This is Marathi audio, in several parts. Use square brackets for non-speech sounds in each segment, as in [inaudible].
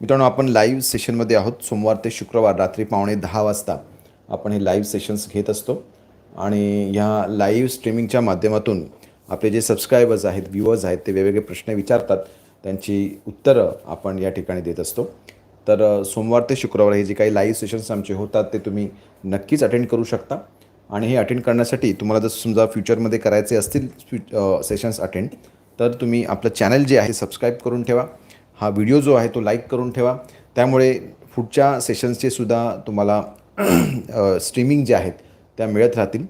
मित्रांनो आपण लाईव्ह सेशनमध्ये आहोत. सोमवार ते शुक्रवार रात्री पावणे दहा वाजता आपण हे लाईव्ह सेशन्स घेत असतो. आणि ह्या लाईव्ह स्ट्रीमिंगच्या माध्यमातून आपले जे सबस्क्रायबर्स आहेत व्ह्युअर्स आहेत ते वेगवेगळे प्रश्न विचारतात. त्यांची उत्तरं आपण या ठिकाणी देत असतो. तर सोमवार ते शुक्रवार हे जे काही लाईव्ह सेशन्स आमचे होतात ते तुम्ही नक्कीच अटेंड करू शकता. आणि हे अटेंड करण्यासाठी तुम्हाला जर समजा फ्युचरमध्ये करायचे असतील फ्यु सेशन्स अटेंड तर तुम्ही आपलं चॅनल जे आहे सबस्क्राईब करून ठेवा. हा व्हिडिओ जो आहे तो लाईक करून ठेवा. त्यामुळे पुढच्या सेशन्सचे सुद्धा तुम्हाला स्ट्रीमिंग जे आहेत त्या मिळत राहतील.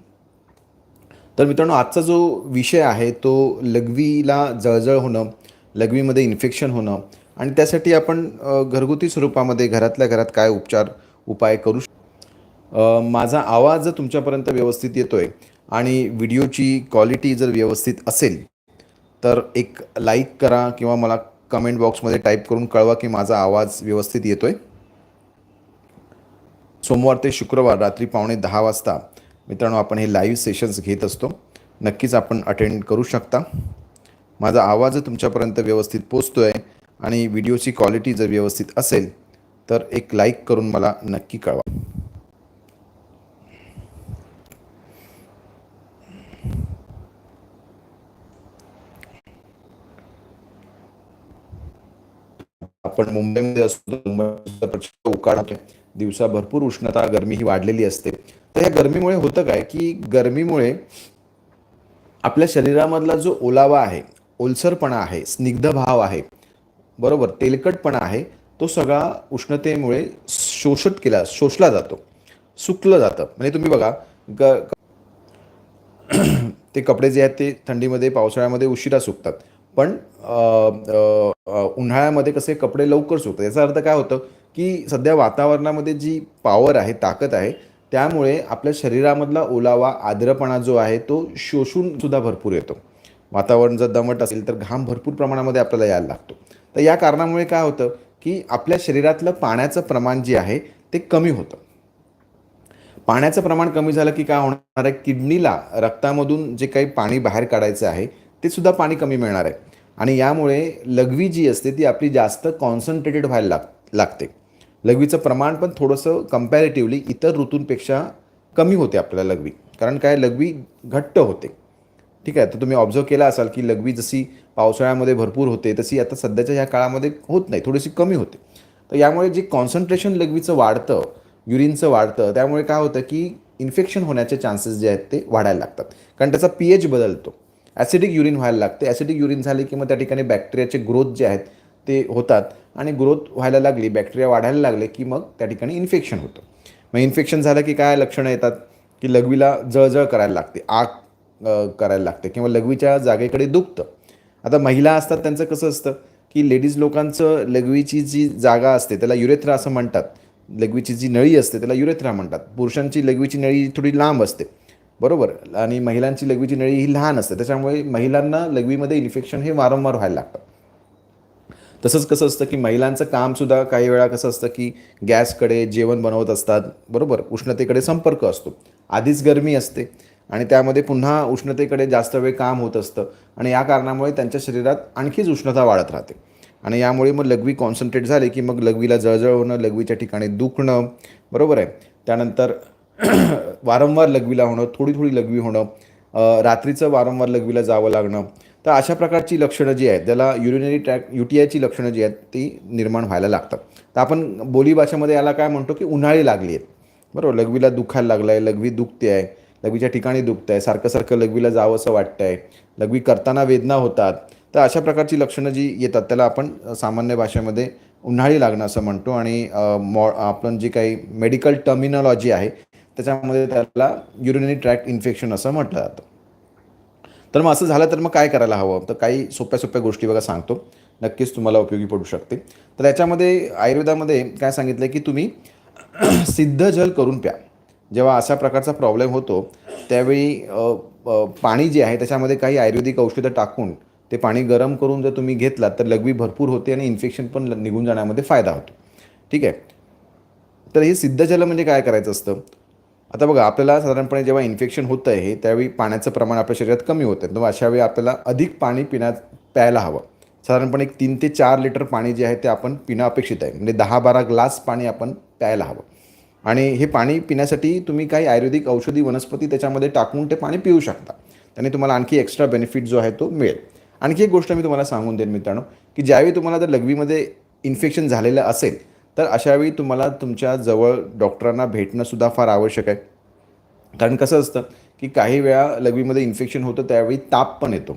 तर मित्रांनो आजचा जो विषय आहे तो लघवीला जळजळ होणं लघवीमध्ये इन्फेक्शन होणं आणि त्यासाठी आपण घरगुती स्वरूपामध्ये घरातल्या घरात काय उपचार उपाय करू शकतो माझा आवाज जर तुमच्यापर्यंत व्यवस्थित येतो आहे आणि व्हिडिओची क्वालिटी जर व्यवस्थित असेल तर एक लाईक करा किंवा मला कमेंट बॉक्समध्ये टाईप करून कळवा की माझा आवाज व्यवस्थित येतो आहे सोमवार ते शुक्रवार रात्री पावणे दहा वाजता मित्रांनो आपण हे लाईव्ह सेशन्स घेत असतो. नक्कीच आपण अटेंड करू शकता. माझा आवाज तुमच्यापर्यंत व्यवस्थित पोचतो आहे आणि व्हिडिओची क्वालिटी जर व्यवस्थित असेल तर एक लाईक करून मला नक्की कळवा. आपण मुंबईमध्ये असतो मुंबईचा प्रचंड उकाडा दिवसा भरपूर उष्णता गरमी ही वाढलेली असते. तर या गरमीमुळे होतं काय की गरमीमुळे आपल्या शरीरामधला जो ओलावा आहे ओलसरपणा आहे स्निग्ध भाव आहे बरोबर तेलकटपणा आहे तो सगळा उष्णतेमुळे शोषत केला शोषला जातो सुकलं जातं. म्हणजे तुम्ही बघा ग [clears throat] ते कपडे जे आहेत ते थंडीमध्ये पावसाळ्यामध्ये उशिरा सुकतात. पण उन्हाळ्यामध्ये कसे कपडे लवकर सुकतात याचा अर्थ काय होतं की सध्या वातावरणामध्ये जी पॉवर आहे ताकद आहे त्यामुळे आपल्या शरीरामधला ओलावा आर्द्रपणा जो आहे तो शोषून सुद्धा भरपूर येतो. वातावरण जर दमट असेल तर घाम भरपूर प्रमाणामध्ये आपल्याला यायला लागतो. तर या कारणामुळे काय होतं की आपल्या शरीरातलं पाण्याचं प्रमाण जे आहे ते कमी होतं. पाण्याचं प्रमाण कमी झालं की काय होणार आहे? किडनीला रक्तामधून जे काही पाणी बाहेर काढायचं आहे ते सुद्धा पाणी कमी मिळणार आहे. आणि यामुळे लघवी जी असते ती आपली जास्त कॉन्सन्ट्रेटेड व्हायला लाग लागते. लघवीचं प्रमाण पण थोडंसं कम्पॅरेटिव्हली इतर ऋतूंपेक्षा कमी होते आपल्याला लघवी. कारण काय? लघवी घट्ट होते. ठीक आहे? तर तुम्ही ऑब्झर्व केला असाल की लघवी जशी पावसाळ्यामध्ये भरपूर होते तशी आता सध्याच्या ह्या काळामध्ये होत नाही. थोडीशी कमी होते. तर यामुळे जे कॉन्सन्ट्रेशन लघवीचं वाढतं युरिनचं वाढतं त्यामुळे काय होतं की इन्फेक्शन होण्याचे चान्सेस जे आहेत ते वाढायला लागतात. कारण त्याचा पी एच बदलतो. ॲसिडिक युरिन व्हायला लागते. ॲसिडिक युरिन झाले की मग त्या ठिकाणी बॅक्टेरियाचे ग्रोथ जे आहेत ते होतात. आणि ग्रोथ व्हायला लागली बॅक्टेरिया वाढायला लागले की मग त्या ठिकाणी इन्फेक्शन होतं. मग इन्फेक्शन झालं की काय लक्षणं येतात? की लघवीला जळजळ करायला लागते आग करायला लागते किंवा लघवीच्या जागेकडे दुखतं. आता महिला असतात त्यांचं कसं असतं? की लेडीज लोकांचं लघवीची जी जागा असते त्याला युरेथ्रा असं म्हणतात. लघवीची जी नळी असते त्याला युरेथ्रा म्हणतात. पुरुषांची लघवीची नळी थोडी लांब असते. बरोबर. आणि महिलांची लघवीची नळी ही लहान असते. त्याच्यामुळे महिलांना लघवीमध्ये इन्फेक्शन हे वारंवार व्हायला लागतं. तसंच कसं असतं की महिलांचं कामसुद्धा काही वेळा कसं असतं की गॅसकडे जेवण बनवत असतात. बरोबर? उष्णतेकडे संपर्क असतो. आधीच गरमी असते आणि त्यामध्ये पुन्हा उष्णतेकडे जास्त वेळ काम होत असतं आणि या कारणामुळे त्यांच्या शरीरात आणखीच उष्णता वाढत राहते. आणि यामुळे मग लघवी कॉन्सन्ट्रेट झाले की मग लघवीला जळजळ होणं लघवीच्या ठिकाणी दुखणं. बरोबर आहे? त्यानंतर [clears throat] वारंवार लघवीला होणं थोडी थोडी लघवी होणं रात्रीचं वारंवार लघवीला जावं लागणं तर अशा प्रकारची लक्षणं जी आहेत त्याला युरिनरी ट्रॅक यू टी आयची लक्षणं जी आहेत ती निर्माण व्हायला लागतात. तर आपण बोलीभाषेमध्ये याला काय म्हणतो की उन्हाळी लागली आहेत. बरोबर? लघवीला दुखायला लागलं आहे लघवी दुखते आहे लघवीच्या ठिकाणी दुखतं आहे सारखं सारखं लघवीला जावंसं वाटतं आहे लघवी करताना वेदना होतात. तर अशा प्रकारची लक्षणं जी येतात त्याला आपण सामान्य भाषेमध्ये उन्हाळी लागणं असं म्हणतो. आणि मॉ आपण जी काही मेडिकल टर्मिनॉलॉजी आहे त्याच्यामध्ये त्याला युरिनरी ट्रॅक्ट इन्फेक्शन असं म्हटलं जातं. तर मग असं झालं तर मग काय करायला हवं? तर काही सोप्या सोप्या गोष्टी बघा सांगतो. नक्कीच तुम्हाला उपयोगी पडू शकते तर याच्यामध्ये आयुर्वेदामध्ये काय सांगितलं की तुम्ही [clears throat] सिद्ध जल करून प्या. जेव्हा अशा प्रकारचा प्रॉब्लेम होतो त्यावेळी पाणी जे आहे त्याच्यामध्ये काही आयुर्वेदिक औषधं टाकून ते पाणी गरम करून जर तुम्ही घेतलात तर लघवी भरपूर होते आणि इन्फेक्शन पण निघून जाण्यामध्ये फायदा होतो. ठीक आहे? तर हे सिद्ध जल म्हणजे काय करायचं असतं? आता बघा आपल्याला साधारणपणे जेव्हा इन्फेक्शन होतं आहे त्यावेळी पाण्याचं प्रमाण आपल्या शरीरात कमी होतं तेव्हा मग अशा वेळी आपल्याला अधिक पाणी पिण्यात प्यायला हवं. साधारणपणे एक तीन ते चार लिटर पाणी जे आहे ते आपण पिणं अपेक्षित आहे. म्हणजे दहा बारा ग्लास पाणी आपण प्यायला हवं. आणि हे पाणी पिण्यासाठी तुम्ही काही आयुर्वेदिक औषधी वनस्पती त्याच्यामध्ये टाकून ते पाणी पिऊ शकता. त्याने तुम्हाला आणखी एक्स्ट्रा बेनिफिट जो आहे तो मिळेल. आणखी एक गोष्ट मी तुम्हाला सांगून देईन मित्रांनो की ज्यावेळी तुम्हाला जर लघवीमध्ये इन्फेक्शन झालेलं असेल तर अशावेळी तुम्हाला तुमच्या जवळ डॉक्टरांना भेटणंसुद्धा फार आवश्यक आहे. कारण कसं असतं की काही वेळा लघवीमध्ये इन्फेक्शन होतं त्यावेळी ताप पण येतो.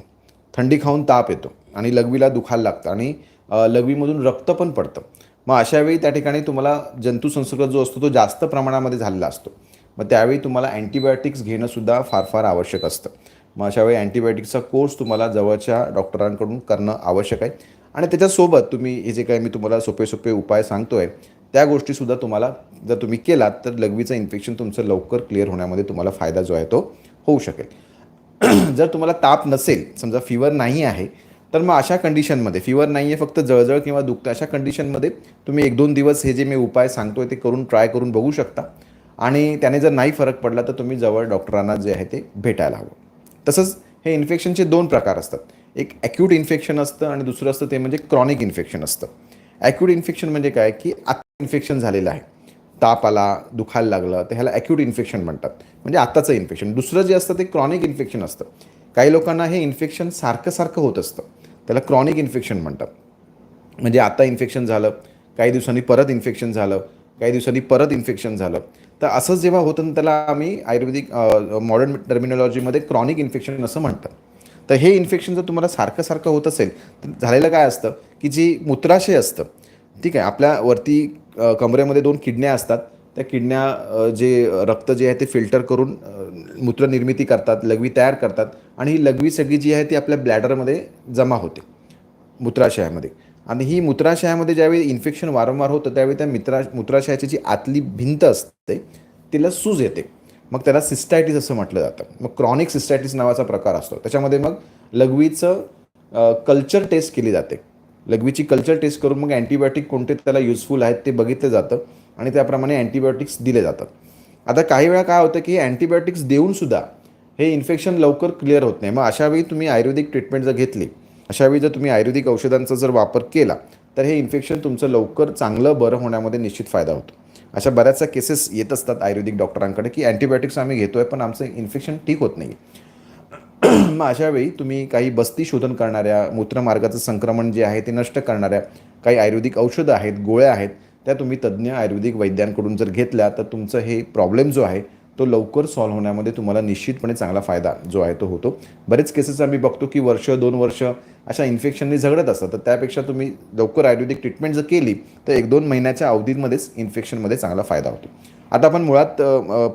थंडी खाऊन ताप येतो आणि लघवीला दुखायला लागतं आणि लघवीमधून रक्त पण पडतं. मग अशावेळी त्या ठिकाणी तुम्हाला जंतुसंसर्ग जो असतो तो जास्त प्रमाणामध्ये झालेला असतो. मग त्यावेळी तुम्हाला अँटीबायोटिक्स घेणंसुद्धा फार फार आवश्यक असतं. मग अशावेळी अँटीबायोटिक्सचा कोर्स तुम्हाला जवळच्या डॉक्टरांकडून करणं आवश्यक आहे. आणि त्याच्यासोबत तुम्ही हे जे काही मी तुम्हाला सोपे सोपे उपाय सांगतो आहे त्या गोष्टीसुद्धा तुम्हाला जर तुम्ही केलात तर लघवीचं इन्फेक्शन तुमचं लवकर क्लिअर होण्यामध्ये तुम्हाला फायदा जो आहे तो होऊ शकेल. [clears throat] जर तुम्हाला ताप नसेल समजा फिवर नाही आहे तर मग अशा कंडिशनमध्ये फिवर नाही आहे फक्त जळजळ किंवा दुखतं अशा कंडिशनमध्ये तुम्ही एक दोन दिवस हे जे मी उपाय सांगतोय ते करून ट्राय करून बघू शकता. आणि त्याने जर नाही फरक पडला तर तुम्ही जवळ डॉक्टरांना जे आहे ते भेटायला हवं. तसंच हे इन्फेक्शनचे दोन प्रकार असतात. एक ॲक्यूट इन्फेक्शन असतं आणि दुसरं असतं ते म्हणजे क्रॉनिक इन्फेक्शन असतं. ॲक्यूट इन्फेक्शन म्हणजे काय? की आत्ता इन्फेक्शन झालेलं आहे. ताप आला दुखायला लागलं तर ह्याला ॲक्यूट इन्फेक्शन म्हणतात. म्हणजे आत्ताचं इन्फेक्शन दुसरं जे असतं ते क्रॉनिक इन्फेक्शन असतं. काही लोकांना हे इन्फेक्शन सारखं सारखं होत असतं. त्याला क्रॉनिक इन्फेक्शन म्हणतात. म्हणजे आता इन्फेक्शन झालं काही दिवसांनी परत इन्फेक्शन झालं काही दिवसांनी परत इन्फेक्शन झालं. तर असं जेव्हा होतं त्याला आम्ही आयुर्वेदिक मॉडर्न टर्मिनॉलॉजीमध्ये क्रॉनिक इन्फेक्शन असं म्हणतात. तर हे इन्फेक्शन जर तुम्हाला सारखं सारखं होत असेल तर झालेलं काय असतं की जी मूत्राशय असतं ठीक आहे आपल्या वरती कमरेमध्ये दोन किडण्या असतात. त्या किडण्या जे रक्त जे आहे ते फिल्टर करून मूत्रनिर्मिती करतात लघवी तयार करतात आणि ही लघवी सगळी जी आहे ती आपल्या ब्लॅडरमध्ये जमा होते मूत्राशयामध्ये. आणि ही मूत्राशयामध्ये ज्यावेळी इन्फेक्शन वारंवार होतं त्यावेळी त्या मित्रा मूत्राशयाची जी आतली भिंत असते तिला सूज येते. मग त्याला सिस्टायटिस असं म्हटलं जातं. मग क्रॉनिक सिस्टायटिस नावाचा प्रकार असतो. त्याच्यामध्ये मग लघवीचं कल्चर टेस्ट केली जाते. लघवीची कल्चर टेस्ट करून मग अँटीबायोटिक कोणते त्याला युजफुल आहेत ते बघितलं जातं आणि त्याप्रमाणे अँटीबायोटिक्स दिले जातात. आता काही वेळा काय होतं की अँटीबायोटिक्स देऊनसुद्धा हे इन्फेक्शन लवकर क्लिअर होत नाही. मग अशावेळी तुम्ही आयुर्वेदिक ट्रीटमेंट जर घेतली अशावेळी जर तुम्ही आयुर्वेदिक औषधांचा जर वापर केला तर हे इन्फेक्शन तुमचं लवकर चांगलं बरं होण्यामध्ये निश्चित फायदा होतो. अशा बऱ्याचशा केसेस येत असतात आयुर्वेदिक डॉक्टरांकडे की अँटीबायोटिक्स आम्ही घेतोय पण आमचं इन्फेक्शन ठीक होत नाही [clears throat] मग अशावेळी तुम्ही काही बस्ती शोधन करणाऱ्या मूत्रमार्गाचं संक्रमण जे आहे ते नष्ट करणाऱ्या काही आयुर्वेदिक औषधं आहेत गोळ्या आहेत त्या तुम्ही तज्ज्ञ आयुर्वेदिक वैद्यांकडून जर घेतल्या तर तुमचं हे प्रॉब्लेम जो आहे तो लवकर सॉल्व्ह होण्यामध्ये तुम्हाला निश्चितपणे चांगला फायदा जो आहे तो होतो. बरेच केसेस आम्ही बघतो की वर्ष दोन वर्ष अशा इन्फेक्शनने झगडत असतात. तर त्यापेक्षा तुम्ही लवकर आयुर्वेदिक ट्रीटमेंट जर केली तर एक दोन महिन्याच्या अवधीमध्येच इन्फेक्शनमध्ये चांगला फायदा होतो. आता आपण मुळात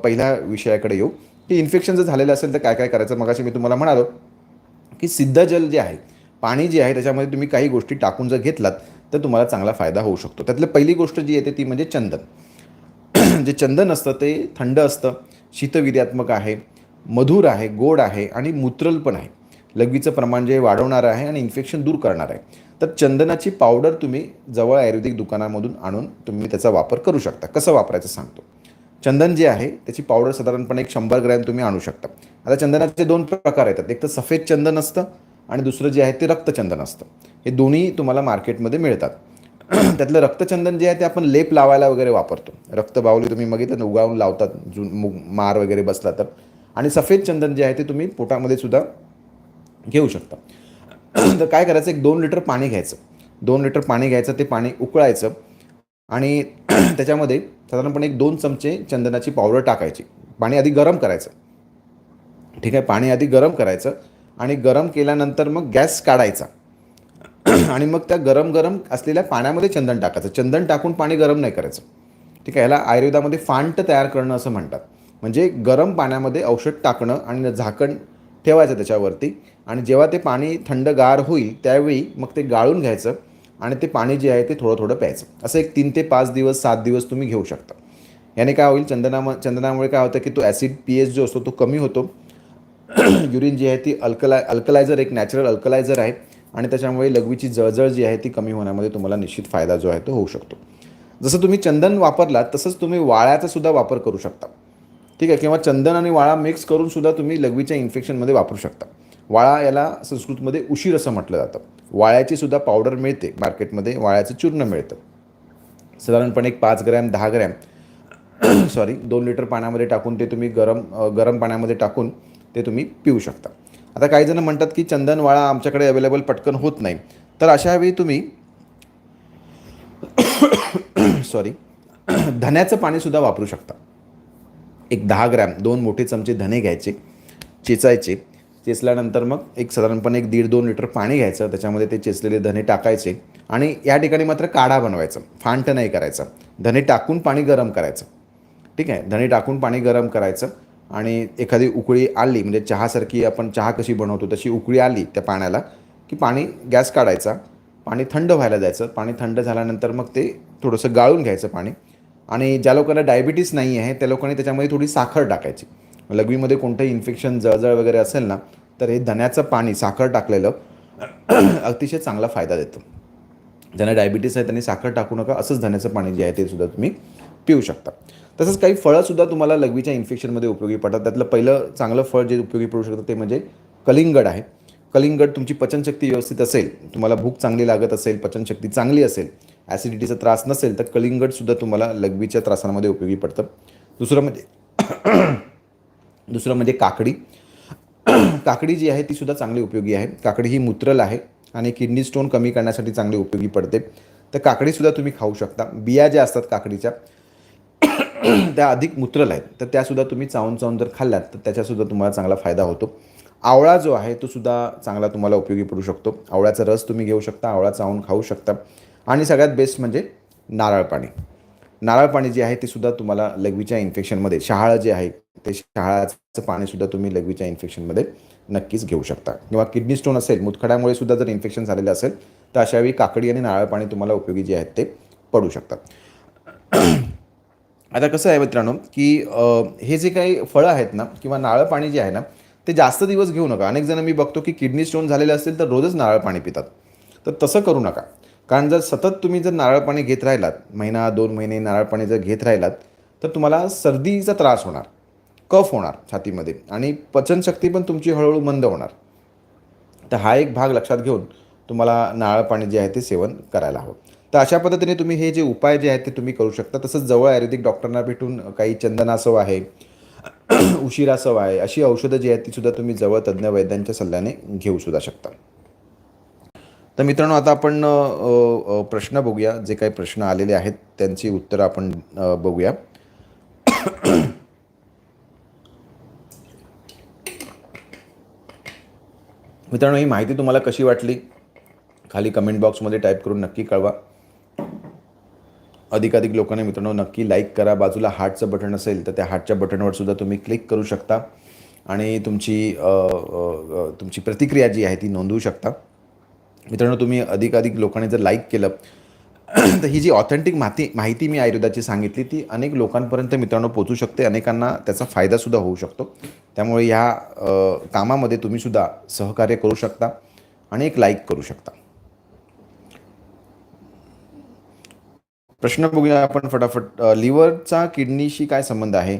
पहिल्या विषयाकडे येऊ. की इन्फेक्शन जर झालेलं असेल तर काय काय करायचं? मगाशी मी तुम्हाला म्हणालो की सिद्ध जल जे आहे पाणी जे आहे त्याच्यामध्ये तुम्ही काही गोष्टी टाकून जर घेतलात तर तुम्हाला चांगला फायदा होऊ शकतो. त्यातली पहिली गोष्ट जी येते ती म्हणजे चंदन. जे चंदन असतं ते थंड असतं. शीतवीर्यात्मक आहे मधुर आहे गोड आहे आणि मूत्रल पण आहे. लघवीचं प्रमाण जे वाढवणारं आहे आणि इन्फेक्शन दूर करणार आहे. तर चंदनाची पावडर तुम्ही जवळ आयुर्वेदिक दुकानामधून आणून तुम्ही त्याचा वापर करू शकता. कसं वापरायचं सांगतो. चंदन जे आहे त्याची पावडर साधारणपणे एक शंभर ग्रॅम तुम्ही आणू शकता. आता चंदनाचे दोन प्रकार येतात. एक तर सफेद चंदन असतं आणि दुसरं जे आहे ते रक्तचंदन असतं. हे दोन्ही तुम्हाला मार्केटमध्ये मिळतात. [clears throat] त्यातलं रक्तचंदन जे आहे ते आपण लेप लावायला वगैरे वापरतो. रक्त बावली तुम्ही बघितलं उगाळून लावतात जु मार वगैरे बसला तर. आणि सफेद चंदन जे आहे ते तुम्ही पोटामध्ये सुद्धा घेऊ शकता. [clears throat] तर काय करायचं एक दोन लिटर पाणी घ्यायचं. दोन लिटर पाणी घ्यायचं ते पाणी उकळायचं. आणि [clears throat] त्याच्यामध्ये साधारणपणे एक दोन चमचे चंदनाची पावडर टाकायची. पाणी आधी गरम करायचं. ठीक आहे पाणी आधी गरम करायचं. आणि गरम केल्यानंतर मग गॅस काढायचा. [clears throat] आणि मग त्या गरम गरम असलेल्या पाण्यामध्ये चंदन टाकायचं. चंदन टाकून पाणी गरम नाही करायचं. ठीक आहे याला आयुर्वेदामध्ये फांट तयार करणं असं म्हणतात. म्हणजे गरम पाण्यामध्ये औषध टाकणं आणि झाकण ठेवायचं त्याच्यावरती. आणि जेव्हा ते पाणी थंडगार होईल त्यावेळी मग ते गाळून घ्यायचं आणि ते पाणी जे आहे ते थोडं थोडं प्यायचं. असं एक तीन ते पाच दिवस सात दिवस तुम्ही घेऊ शकता. याने काय होईल चंदनाम चंदनामुळे काय होतं की तो ॲसिड पी एच जो असतो तो कमी होतो. [clears throat] युरिन जी आहे ती अल्कलाय अल्कलायझर एक नॅचरल अल्कलायझर आहे. आणि त्याच्यामुळे लघवीची जळजळ जी आहे ती कमी होण्यामध्ये तुम्हाला निश्चित फायदा जो आहे तो होऊ शकतो. जसं तुम्ही चंदन वापरलात तसंच तुम्ही वाळ्याचा सुद्धा वापर करू शकता. ठीक आहे? किंवा चंदन आणि वाळा मिक्स करून सुद्धा तुम्ही लघवीच्या इन्फेक्शनमध्ये वापरू शकता. वाळा याला संस्कृतमध्ये उशीर असं म्हटलं जातं. वाळ्याची सुद्धा पावडर मिळते मार्केटमध्ये वाळ्याचं चूर्ण मिळतं. साधारणपणे एक पाच ग्रॅम दहा ग्रॅम [coughs] सॉरी दोन लिटर पाण्यामध्ये टाकून ते तुम्ही गरम गरम पाण्यामध्ये टाकून ते तुम्ही पिऊ शकता. आता काही जण म्हणतात की चंदन वाळा आमच्याकडे अवेलेबल पटकन होत नाही. तर अशावेळी तुम्ही [coughs] सॉरी [coughs] धन्याचं पाणीसुद्धा वापरू शकता. एक दहा ग्रॅम दोन मोठे चमचे धने घ्यायचे चेचायचे. चेचल्यानंतर मग एक साधारणपणे एक दीड दोन लिटर पाणी घ्यायचं त्याच्यामध्ये ते चेचलेले धने टाकायचे आणि या ठिकाणी मात्र काढा बनवायचा फांट नाही करायचा. धने टाकून पाणी गरम करायचं. ठीक आहे? धने टाकून पाणी गरम करायचं. आणि एखादी उकळी आली म्हणजे चहासारखी आपण चहा कशी बनवतो तशी उकळी आली त्या पाण्याला की पाणी गॅस काढायचा पाणी थंड व्हायला जायचं. पाणी थंड झाल्यानंतर मग ते थोडंसं गाळून घ्यायचं पाणी. आणि ज्या लोकांना डायबिटीस नाही आहे त्या लोकांनी त्याच्यामध्ये थोडी साखर टाकायची. लघवीमध्ये कोणतंही इन्फेक्शन जळजळ वगैरे असेल ना तर हे धन्याचं पाणी साखर टाकलेलं [clears throat] अतिशय चांगला फायदा देतं. ज्यांना डायबिटीस आहे त्यांनी साखर टाकू नका असंच धन्याचं पाणी जे आहे ते सुद्धा तुम्ही पिऊ शकता. तसंच काही फळंसुद्धा तुम्हाला लघवीच्या इन्फेक्शनमध्ये उपयोगी पडतात. त्यातलं पहिलं चांगलं फळ जे उपयोगी पडू शकतं ते म्हणजे कलिंगड आहे. कलिंगड तुमची पचनशक्ती व्यवस्थित असेल तुम्हाला भूक चांगली लागत असेल पचनशक्ती चांगली असेल ॲसिडिटीचा त्रास नसेल तर कलिंगडसुद्धा तुम्हाला लघवीच्या त्रासांमध्ये उपयोगी पडतं. दुसरं म्हणजे दुसरं म्हणजे काकडी. काकडी जी आहे ती सुद्धा चांगली उपयोगी आहे. काकडी ही मूत्रल आहे आणि किडनी स्टोन कमी करण्यासाठी चांगली उपयोगी पडते. तर काकडीसुद्धा तुम्ही खाऊ शकता. बिया ज्या असतात काकडीच्या [clears throat] त्या अधिक मूत्रल आहेत. तर त्यासुद्धा तुम्ही चावून चावून जर खाल्ल्यात तर त्याच्यासुद्धा तुम्हाला चांगला फायदा होतो. आवळा जो आहे तो सुद्धा चांगला तुम्हाला उपयोगी पडू शकतो. आवळ्याचा रस तुम्ही घेऊ शकता आवळा चावून खाऊ शकता. आणि सगळ्यात बेस्ट म्हणजे नारळ पाणी. नारळ पाणी जे आहे ते सुद्धा तुम्हाला लघवीच्या इन्फेक्शनमध्ये शहाळं जे आहे ते शहाळाचं पाणीसुद्धा तुम्ही लघवीच्या इन्फेक्शनमध्ये नक्कीच घेऊ शकता. किंवा किडनी स्टोन असेल मुतखड्यामुळे सुद्धा जर इन्फेक्शन झालेलं असेल तर अशावेळी काकडी आणि नारळ पाणी तुम्हाला उपयोगी जे आहेत ते पडू शकतात. आता कसं आहे मित्रांनो की हे जे काही फळं आहेत ना किंवा नारळ पाणी जे आहे ना ते जास्त दिवस घेऊ नका. अनेक जण मी बघतो की किडनी स्टोन झालेले असतील तर रोजच नारळ पाणी पितात. तर तसं करू नका. कारण जर सतत तुम्ही जर नारळ पाणी घेत राहिलात महिना दोन महिने नारळ पाणी जर घेत राहिलात तर तुम्हाला सर्दीचा त्रास होणार कफ होणार छातीमध्ये आणि पचनशक्ती पण तुमची हळूहळू मंद होणार. तर हा एक भाग लक्षात घेऊन तुम्हाला नारळ पाणी जे आहे ते सेवन करायला हवं. तर अशा पद्धतीने तुम्ही हे जे उपाय जे आहेत ते तुम्ही करू शकता. तसंच जवळ आयुर्वेदिक डॉक्टरांना भेटून काही चंदनासव आहे [clears throat] उशिरासव आहे अशी औषधं जी आहेत ती सुद्धा तुम्ही जवळ तज्ज्ञ वैद्यांच्या सल्ल्याने घेऊ सुद्धा शकता. तर मित्रांनो आता आपण प्रश्न बघूया. जे काही प्रश्न आलेले आहेत त्यांची उत्तरं आपण बघूया. मित्रांनो ही माहिती तुम्हाला कशी वाटली? खाली कमेंट बॉक्समध्ये टाईप करून नक्की कळवा. अधिकाधिक लोकांनी मित्रांनो नक्की लाईक करा. बाजूला हार्टचं बटन असेल तर त्या हार्टच्या बटनवर सुद्धा तुम्ही क्लिक करू शकता. आणि तुमची तुमची प्रतिक्रिया जी आहे ती नोंदवू शकता. मित्रांनो तुम्ही अधिकाधिक लोकांनी जर लाईक केलं [clears throat] तर ही जी ऑथेंटिक माहिती माहिती मी आयुर्वेदाची सांगितली ती अनेक लोकांपर्यंत मित्रांनो पोचू शकते. अनेकांना त्याचा फायदासुद्धा होऊ शकतो. त्यामुळे ह्या कामामध्ये तुम्हीसुद्धा सहकार्य करू शकता आणि एक लाईक करू शकता. प्रश्न बघूया आपण फटाफट. लिव्हरचा किडनीशी काय संबंध आहे?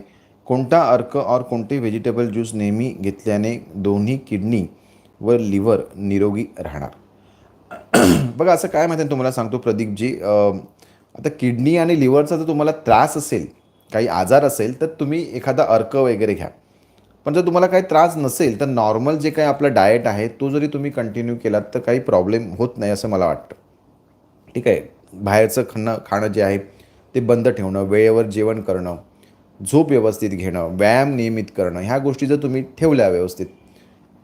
कोणता अर्क और कोणते व्हेजिटेबल ज्यूस नेहमी घेतल्याने दोन्ही किडनी व लिव्हर निरोगी राहणार? [clears throat] बघा असं काय माहिती आहे तुम्हाला सांगतो प्रदीपजी आता किडनी आणि लिव्हरचा जर तुम्हाला त्रास असेल काही आजार असेल तर तुम्ही एखादा अर्क वगैरे घ्या. पण जर तुम्हाला काही त्रास नसेल तर नॉर्मल जे काही आपलं डाएट आहे तो जरी तुम्ही कंटिन्यू केलात तर काही प्रॉब्लेम होत नाही असं मला वाटतं. ठीक आहे? बाहेरचं खाणं खाणं जे आहे ते बंद ठेवणं वेळेवर जेवण करणं झोप व्यवस्थित घेणं व्यायाम नियमित करणं ह्या गोष्टी जर तुम्ही ठेवल्या व्यवस्थित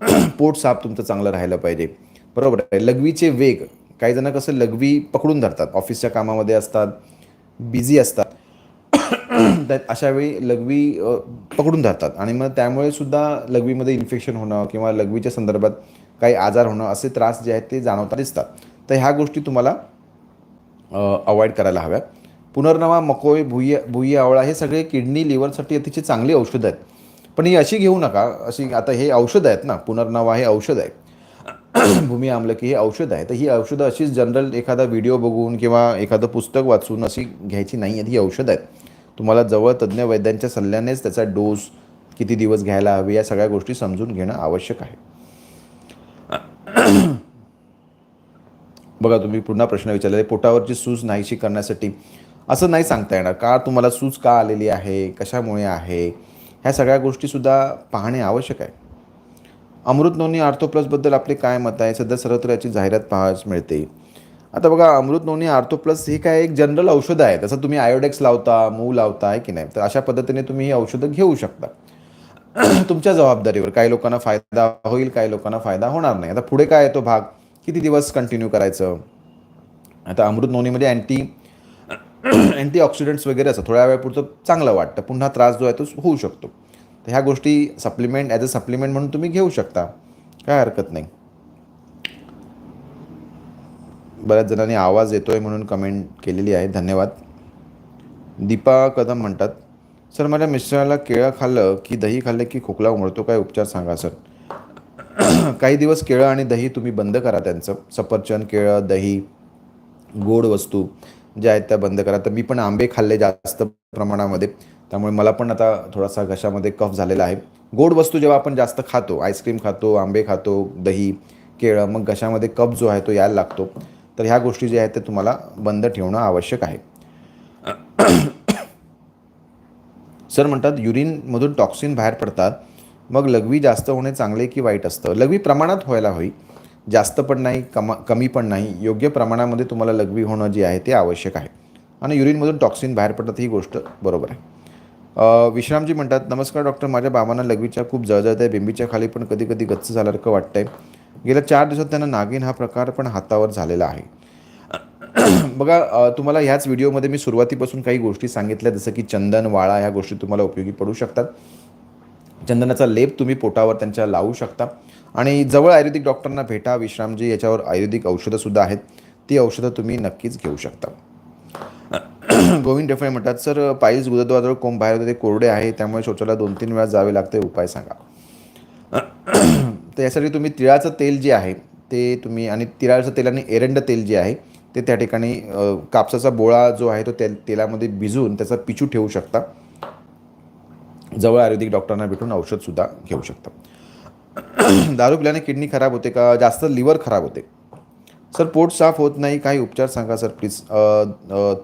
[clears throat] पोट साफ तुमचं चांगलं राहिलं पाहिजे. बरोबर आहे. लघवीचे वेग काही जण कसं लघवी पकडून धरतात ऑफिसच्या कामामध्ये असतात बिझी असतात [clears throat] तर अशा वेळी लघवी पकडून धरतात. आणि मग त्यामुळे सुद्धा लघवीमध्ये इन्फेक्शन होणं किंवा लघवीच्या संदर्भात काही आजार होणं असे त्रास जे आहेत ते जाणवता दिसतात. तर ह्या गोष्टी तुम्हाला अवॉइड करायला हव्या पुनर्नवा मकोय भुई भुई आवळा हे सगळे किडनी लिव्हरसाठी अतिशय चांगली औषधं आहेत. पण ही अशी घेऊ नका. अशी आता हे औषधं आहेत ना पुनर्नवा हे औषध आहे [clears throat] भूमी आमलकी हे औषध आहे तर ही औषधं अशीच जनरल एखादा व्हिडिओ बघून किंवा एखादं पुस्तक वाचून अशी घ्यायची नाही आहेत. ही औषधं आहेत. तुम्हाला जवळ तज्ज्ञ वैद्यांच्या सल्ल्यानेच त्याचा डोस किती दिवस घ्यायला हवे या सगळ्या गोष्टी समजून घेणं आवश्यक आहे. बघा तुम्ही पुन्हा प्रश्न विचारलेला पोटावरची सूज नाहीशी करण्यासाठी असं नाही सांगता येणार. का तुम्हाला सूज का आलेली आहे? कशामुळे आहे? ह्या सगळ्या गोष्टीसुद्धा पाहणे आवश्यक आहे. अमृत नोंदणी आर्थोप्लसबद्दल आपले काय मत आहे? सध्या सर्वत्र याची जाहिरात पाहायला मिळते. आता बघा अमृत नोंदणी आर्थोप्लस हे काय एक जनरल औषध आहे. तसं तुम्ही आयोडेक्स लावता मूव लावता आहे की नाही? तर अशा पद्धतीने तुम्ही ही औषधं घेऊ शकता. [clears throat] तुमच्या जबाबदारीवर. काही लोकांना फायदा होईल काही लोकांना फायदा होणार नाही. आता पुढे काय येतो भाग? किती दिवस कंटिन्यू करायचं? आता अमृतनोंदणीमध्ये अँटी अँटीऑक्सिडंट्स वगैरे असं थोड्या वेळापुरतं चांगलं वाटतं. पुन्हा त्रास जो आहे तो होऊ शकतो. तर ह्या गोष्टी सप्लिमेंट ॲज अ सप्लिमेंट म्हणून तुम्ही घेऊ शकता. काय हरकत नाही. बऱ्याच जणांनी आवाज येतोय म्हणून कमेंट केलेली आहे. धन्यवाद. दीपा कदम म्हणतात सर माझ्या मिस्टराला केळं खाल्लं की दही खाल्लं की खोकला उमळतो? काय उपचार सांगा सर? [clears throat] काही दिवस केळं आणि दही तुम्ही बंद करा त्यांचं. सफरचंद केळं दही गोड वस्तू ज्या आहेत त्या बंद करा. तर मी पण आंबे खाल्ले जास्त प्रमाणामध्ये. त्यामुळे मला पण आता थोडासा घशामध्ये कफ झालेला आहे. गोड वस्तू जेव्हा आपण जास्त खातो आईस्क्रीम खातो आंबे खातो दही केळं मग घशामध्ये कफ जो आहे तो यायला लागतो. तर ह्या गोष्टी ज्या आहेत ते तुम्हाला बंद ठेवणं आवश्यक आहे. [clears throat] सर म्हणतात युरिनमधून टॉक्सिन बाहेर पडतात. मग लघवी जास्त होणे चांगले की वाईट असतं? लघवी प्रमाणात व्हायला हवी. जास्त पण नाही कमा कमी पण नाही. योग्य प्रमाणामध्ये तुम्हाला लघवी होणं जे आहे ते आवश्यक आहे. आणि युरिनमधून टॉक्सिन बाहेर पडतात ही गोष्ट बरोबर आहे. विश्रामजी म्हणतात नमस्कार डॉक्टर माझ्या बाबांना लघवीच्या खूप जळजळत आहे. बिंबीच्या खाली पण कधी कधी गच्च झाल्यासारखं वाटतंय. गेल्या चार दिवसात त्यांना नागिन हा प्रकार पण हातावर झालेला आहे. [clears throat] बघा तुम्हाला ह्याच व्हिडिओमध्ये मी सुरुवातीपासून काही गोष्टी सांगितल्या जसं की चंदन वाळा ह्या गोष्टी तुम्हाला उपयोगी पडू शकतात. चंदनाचा लेप तुम्ही पोटावर त्यांच्या लावू शकता. आणि जवळ आयुर्वेदिक डॉक्टरांना भेटा विश्रामजी याच्यावर आयुर्वेदिक औषधंसुद्धा आहेत. ती औषधं तुम्ही नक्कीच घेऊ शकता. [clears throat] गोविंद डेफळे म्हणतात सर पायीच गुदद्वाराजवळ कोंब बाहेर होते ते कोरडे आहे त्यामुळे शौचाला दोन तीन वेळा जावे लागते उपाय सांगा. [clears throat] तर यासाठी तुम्ही तिळाचं तेल जे आहे ते तुम्ही आणि तिळाचं तेल आणि एरंड तेल जे आहे ते त्या ठिकाणी कापसाचा बोळा जो आहे तो तेल तेलामध्ये भिजवून त्याचा पिचू ठेवू शकता. जवळ आयुर्वेदिक डॉक्टरांना भेटून औषधसुद्धा घेऊ शकता. [clears throat] दारू पिल्याने किडनी खराब होते का? जास्त लिव्हर खराब होते. सर पोट साफ होत नाही काही उपचार सांगा सर प्लीज.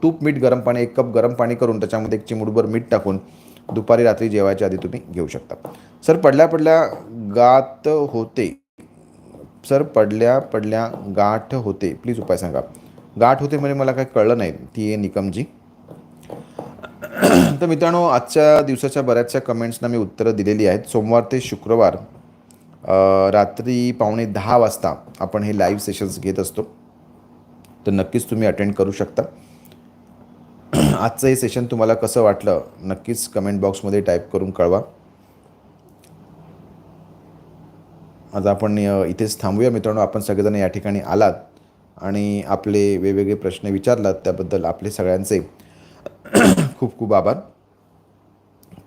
तूप मीठ गरम पाणी एक कप गरम पाणी करून त्याच्यामध्ये एक चिमुडभर मीठ टाकून दुपारी रात्री जेवायच्या आधी तुम्ही घेऊ शकता. सर पडल्या पडल्या गात होते. सर पडल्या पडल्या गाठ होते. प्लीज उपाय सांगा. गाठ होते म्हणजे मला काय कळलं नाही. ती आहे निकमजी. तर मित्रांनो आजच्या दिवसाच्या बऱ्याचशा कमेंट्सना मी उत्तरं दिलेली आहेत. सोमवार ते शुक्रवार रात्री पावणे दहा वाजता आपण हे लाईव्ह सेशन्स घेत असतो. तर नक्कीच तुम्ही अटेंड करू शकता. [clears throat] आजचं हे सेशन तुम्हाला कसं वाटलं नक्कीच कमेंट बॉक्समध्ये टाईप करून कळवा. आज आपण इथेच थांबूया. मित्रांनो आपण सगळेजण या ठिकाणी आलात आणि आपले वेगवेगळे प्रश्न विचारलात त्याबद्दल आपले सगळ्यांचे [clears throat] खूप खूप आभार.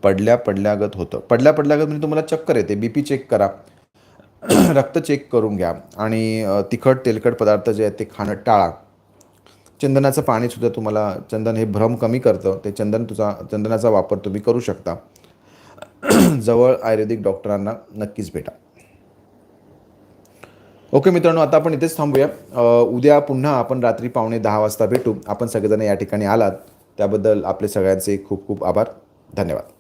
पडल्या पडल्यागत होतं. पडल्या पडल्यागत म्हणजे तुम्हाला चक्कर येते. बी पी चेक करा. [clears throat] रक्त चेक करून घ्या. आणि तिखट तेलकट पदार्थ जे आहेत ते खाणं टाळा. चंदनाचं पाणीसुद्धा तुम्हाला चंदन हे भ्रम कमी करतं. ते चंदन तुझा चंदनाचा वापर तुम्ही करू शकता. [clears throat] जवळ आयुर्वेदिक डॉक्टरांना नक्कीच भेटा. ओके मित्रांनो आता आपण इथेच थांबूया. उद्या पुन्हा आपण रात्री पावणे दहा वाजता भेटू. आपण सगळेजण या ठिकाणी आलात. त्याबद्दल आपले सगळ्यांचे खूप खूप आभार. धन्यवाद.